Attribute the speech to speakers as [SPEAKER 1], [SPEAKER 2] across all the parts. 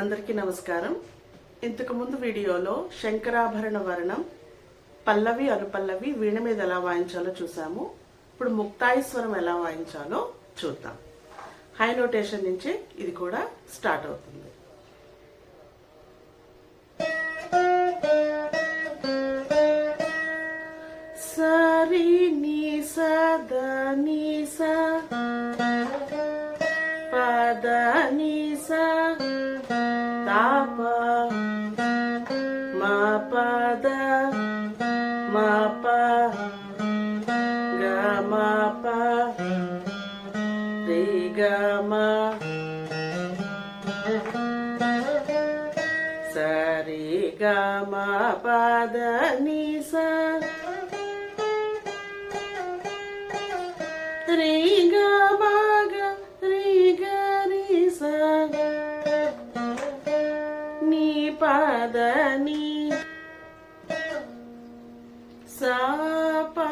[SPEAKER 1] అందరికీ నమస్కారం. ఇంతకుముందు వీడియోలో శంకరాభరణ వర్ణం పల్లవి అనుపల్లవి వీణ మీద ఎలా వాయించాలో చూసాము. ఇప్పుడు ముక్తాయిస్వరం ఎలా వాయించాలో చూద్దాం. హై నోటేషన్ నుంచి ఇది కూడా స్టార్ట్ అవుతుంది. సరి నీ సద నీ స పద నీ తాప మా పద మా ప గ మా ప రి గ మా. సరి గ మా పద ని స రి పద నీ సా పా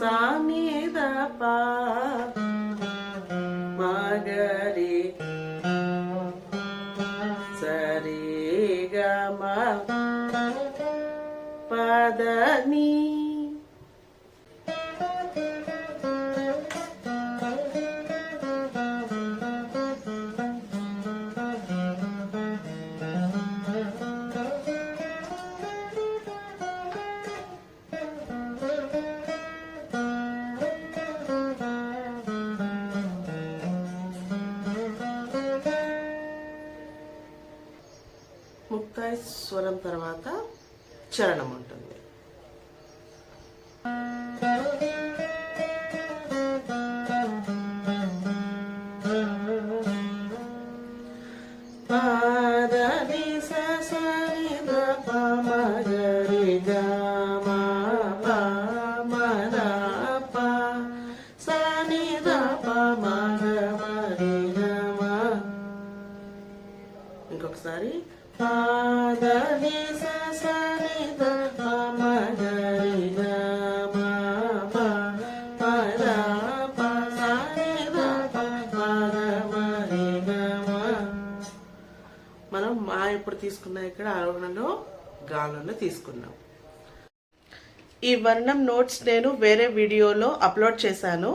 [SPEAKER 1] సా మగరి స్థాయి స్వరం తర్వాత చరణం ఉంటుంది. పాద ని స స ని ద ప మ గ రి గ ఇంకొకసారి. మనం మా ఇప్పుడు తీసుకున్న ఇక్కడ ఆరోహణలో గానంలో తీసుకున్నాం ఈ వర్ణం నోట్స్ నేను వేరే వీడియోలో అప్లోడ్ చేశాను.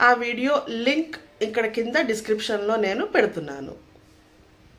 [SPEAKER 1] ఆ వీడియో లింక్ ఇక్కడ కింద డిస్క్రిప్షన్లో నేను పెడుతున్నాను.